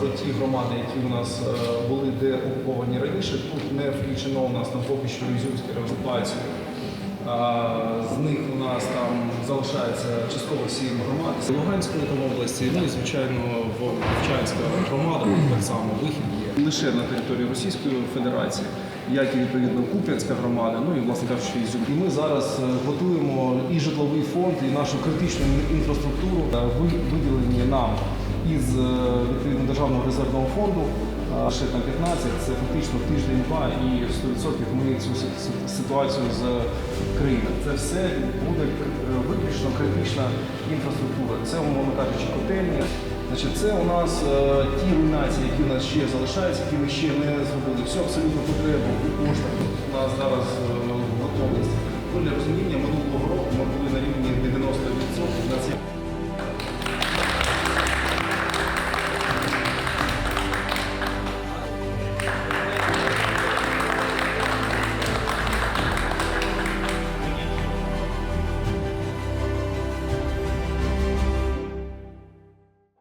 про ті громади, які у нас е, були деокуповані раніше. Тут не включено у нас там поки що Ізюмська реокупація. А, З них у нас там залишається частково сім громад. З Луганської там області, ну і звичайно Вовчанська громада так само вихід є лише на території Російської Федерації, як і відповідно Куп'янська громада, ну і власне кажучи, Ізюм. І ми зараз е, готуємо і житловий фонд, і нашу критичну інфраструктуру е, виділені нам із відповідно державного резервного фонду. Ще там 15, це фактично тиждень-два і 100% ми цю си- си- ситуацію з країни. Це все буде е, виключно критична інфраструктура. Це, умовно кажучи, котельні. Значить, це у нас е, ті руйнації, які у нас ще залишаються, які ми ще не зробили. Все абсолютно потребу і коштах. У нас зараз е, готовність. Ну, для розуміння